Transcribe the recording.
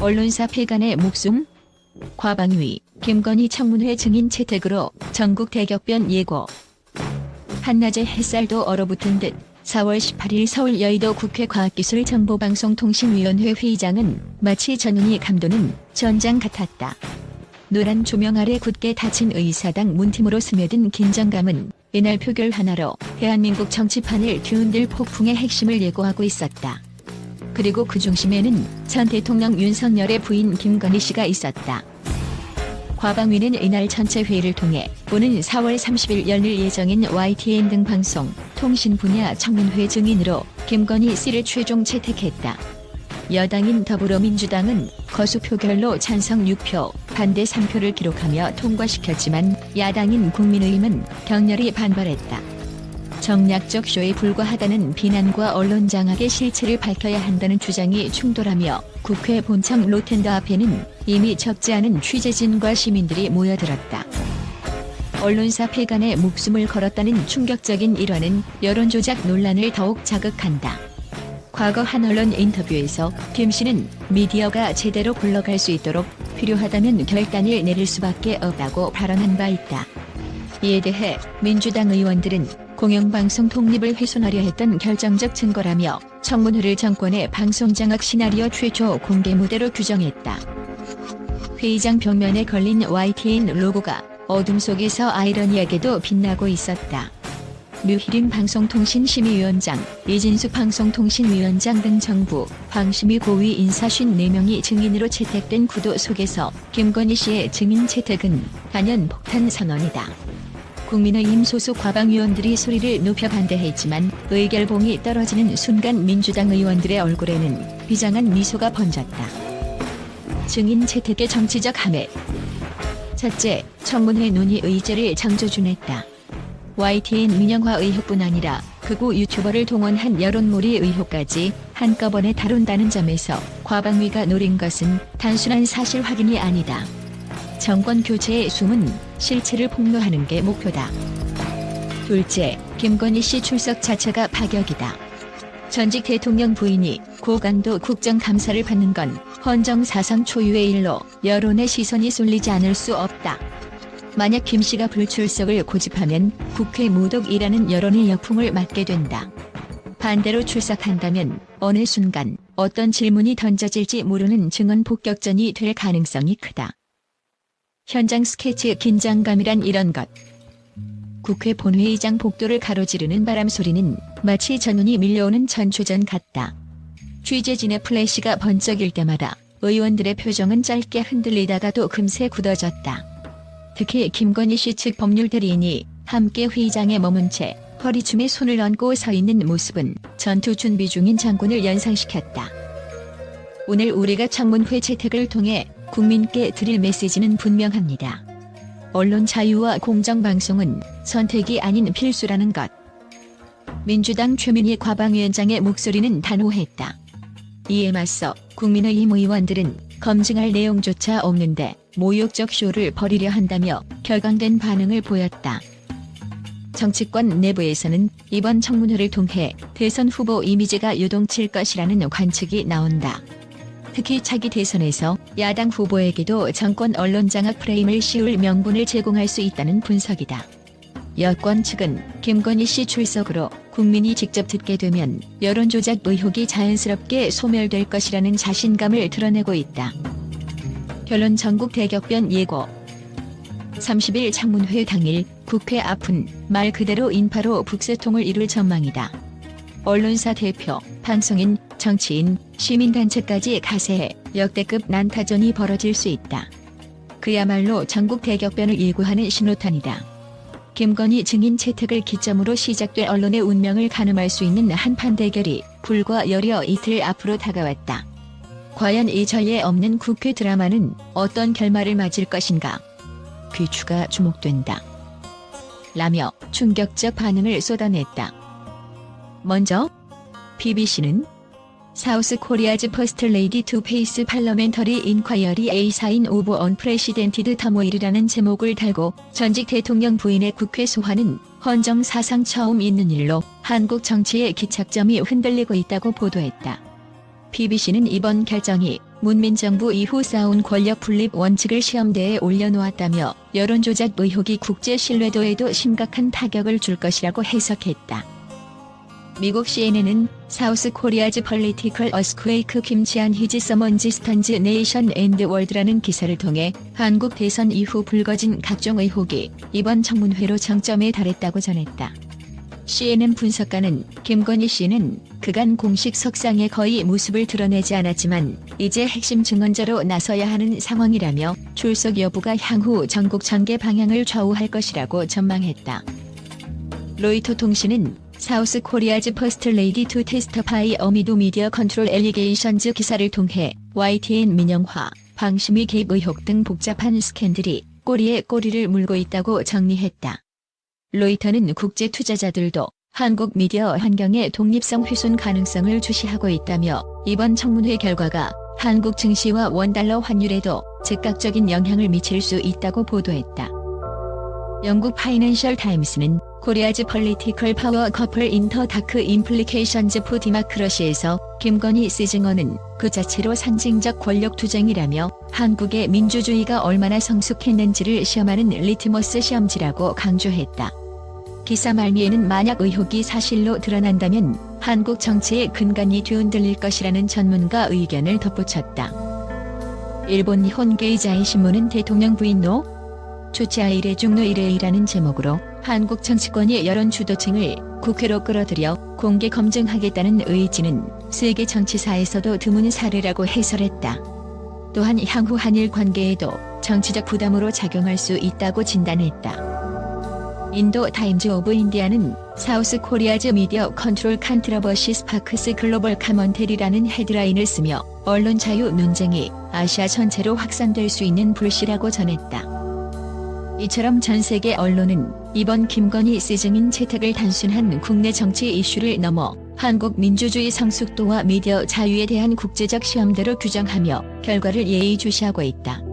언론사 폐간의 목숨? 과방위, 김건희 청문회 증인 채택으로 전국 대격변 예고. 한낮에 햇살도 얼어붙은 듯 4월 18일 서울 여의도 국회 과학기술정보방송통신위원회 회의장은 마치 전운이 감도는 전장 같았다. 노란 조명 아래 굳게 닫힌 의사당 문팀으로 스며든 긴장감은 이날 표결 하나로 대한민국 정치판을 뒤흔들 폭풍의 핵심을 예고하고 있었다. 그리고 그 중심에는 전 대통령 윤석열의 부인 김건희 씨가 있었다. 과방위는 이날 전체 회의를 통해 오는 4월 30일 열릴 예정인 YTN 등 방송, 통신 분야 청문회 증인으로 김건희 씨를 최종 채택했다. 여당인 더불어민주당은 거수 표결로 찬성 6표, 반대 3표를 기록하며 통과시켰지만 야당인 국민의힘은 격렬히 반발했다. 정략적 쇼에 불과하다는 비난과 언론 장악의 실체를 밝혀야 한다는 주장이 충돌하며 국회 본청 로텐더 앞에는 이미 적지 않은 취재진과 시민들이 모여들었다. 언론사 폐간에 목숨을 걸었다는 충격적인 일화는 여론조작 논란을 더욱 자극한다. 과거 한 언론 인터뷰에서 김 씨는 미디어가 제대로 굴러갈 수 있도록 필요하다면 결단을 내릴 수밖에 없다고 발언한 바 있다. 이에 대해 민주당 의원들은 공영방송 독립을 훼손하려 했던 결정적 증거라며 청문회를 정권의 방송장악 시나리오 최초 공개 무대로 규정했다. 회의장 벽면에 걸린 YTN 로고가 어둠 속에서 아이러니하게도 빛나고 있었다. 류희림 방송통신심의위원장, 이진수 방송통신위원장 등 정부, 방심위 고위 인사 54명이 증인으로 채택된 구도 속에서 김건희 씨의 증인 채택은 단연 폭탄 선언이다. 국민의힘 소속 과방위원들이 소리를 높여 반대했지만 의결봉이 떨어지는 순간 민주당 의원들의 얼굴에는 비장한 미소가 번졌다. 증인 채택의 정치적 함해 첫째, 청문회 논의 의제를 창조준했다. YTN 민영화 의혹뿐 아니라 극우 유튜버를 동원한 여론몰이 의혹까지 한꺼번에 다룬다는 점에서 과방위가 노린 것은 단순한 사실 확인이 아니다. 정권 교체의 숨은 실체를 폭로하는 게 목표다. 둘째, 김건희 씨 출석 자체가 파격이다. 전직 대통령 부인이 고강도 국정감사를 받는 건 헌정 사상 초유의 일로 여론의 시선이 쏠리지 않을 수 없다. 만약 김 씨가 불출석을 고집하면 국회 무독이라는 여론의 역풍을 맞게 된다. 반대로 출석한다면 어느 순간 어떤 질문이 던져질지 모르는 증언 폭격전이 될 가능성이 크다. 현장 스케치 긴장감이란 이런 것. 국회 본회의장 복도를 가로지르는 바람 소리는 마치 전운이 밀려오는 전초전 같다. 취재진의 플래시가 번쩍일 때마다 의원들의 표정은 짧게 흔들리다가도 금세 굳어졌다. 특히 김건희 씨 측 법률 대리인이 함께 회의장에 머문 채 허리춤에 손을 얹고 서 있는 모습은 전투 준비 중인 장군을 연상시켰다. 오늘 우리가 청문회 채택을 통해 국민께 드릴 메시지는 분명합니다. 언론 자유와 공정방송은 선택이 아닌 필수라는 것. 민주당 최민희 과방위원장의 목소리는 단호했다. 이에 맞서 국민의힘 의원들은 검증할 내용조차 없는데 모욕적 쇼를 벌이려 한다며 결강된 반응을 보였다. 정치권 내부에서는 이번 청문회를 통해 대선 후보 이미지가 요동칠 것이라는 관측이 나온다. 특히 차기 대선에서 야당 후보에게도 정권 언론 장악 프레임을 씌울 명분을 제공할 수 있다는 분석이다. 여권 측은 김건희 씨 출석으로 국민이 직접 듣게 되면 여론조작 의혹이 자연스럽게 소멸될 것이라는 자신감을 드러내고 있다. 결론 전국 대격변 예고 30일 창문회 당일 국회 앞은 말 그대로 인파로 북새통을 이룰 전망이다. 언론사 대표, 방송인, 정치인, 시민단체까지 가세해 역대급 난타전이 벌어질 수 있다. 그야말로 전국 대격변을 예고하는 신호탄이다. 김건희 증인 채택을 기점으로 시작될 언론의 운명을 가늠할 수 있는 한판 대결이 불과 열여 이틀 앞으로 다가왔다. 과연 이 전례 없는 국회 드라마는 어떤 결말을 맞을 것인가? 귀추가 주목된다. 라며 충격적 반응을 쏟아냈다. 먼저 BBC는 사우스 코리아즈 퍼스트 레이디 투 페이스 팔러멘터리 인콰이어리 A 사인 오브 언프레시덴티드 터모일이라는 제목을 달고 전직 대통령 부인의 국회 소환은 헌정 사상 처음 있는 일로 한국 정치의 기착점이 흔들리고 있다고 보도했다. BBC는 이번 결정이 문민정부 이후 쌓아온 권력 분립 원칙을 시험대에 올려놓았다며 여론조작 의혹이 국제 신뢰도에도 심각한 타격을 줄 것이라고 해석했다. 미국 CNN은 사우스 코리아즈 펄리티컬 어스쿠에이크 김치안 히지 서먼지 스턴즈 네이션 앤드 월드라는 기사를 통해 한국 대선 이후 불거진 각종 의혹이 이번 청문회로 정점에 달했다고 전했다. CNN 분석가는 김건희 씨는 그간 공식 석상에 거의 모습을 드러내지 않았지만 이제 핵심 증언자로 나서야 하는 상황이라며 출석 여부가 향후 전국 전개 방향을 좌우할 것이라고 전망했다. 로이터 통신은 사우스 코리아즈 퍼스트 레이디 투 테스터 파이 어미도 미디어 컨트롤 엘리게이션즈 기사를 통해 YTN 민영화, 방심위 개입 의혹 등 복잡한 스캔들이 꼬리에 꼬리를 물고 있다고 정리했다. 로이터는 국제 투자자들도 한국 미디어 환경의 독립성 훼손 가능성을 주시하고 있다며 이번 청문회 결과가 한국 증시와 원달러 환율에도 즉각적인 영향을 미칠 수 있다고 보도했다. 영국 파이낸셜 타임스는 코리아즈 펄리티컬 파워 커플 인터 다크 임플리케이션즈 푸 디마크러시에서 김건희 시증언은 그 자체로 상징적 권력 투쟁이라며 한국의 민주주의가 얼마나 성숙했는지를 시험하는 리트머스 시험지라고 강조했다. 기사 말미에는 만약 의혹이 사실로 드러난다면 한국 정치의 근간이 뒤흔들릴 것이라는 전문가 의견을 덧붙였다. 일본 혼게이자이 신문은 대통령 부인 노 조치아 이레 중노 이레이라는 제목으로 한국 정치권의 여론 주도층을 국회로 끌어들여 공개 검증하겠다는 의지는 세계 정치사에서도 드문 사례라고 해설했다. 또한 향후 한일 관계에도 정치적 부담으로 작용할 수 있다고 진단했다. 인도 타임즈 오브 인디아는 사우스 코리아즈 미디어 컨트롤 컨트러버시 스파크스 글로벌 카먼테리라는 헤드라인을 쓰며 언론 자유 논쟁이 아시아 전체로 확산될 수 있는 불씨라고 전했다. 이처럼 전 세계 언론은 이번 김건희 시즈민 채택을 단순한 국내 정치 이슈를 넘어 한국 민주주의 성숙도와 미디어 자유에 대한 국제적 시험대로 규정하며 결과를 예의주시하고 있다.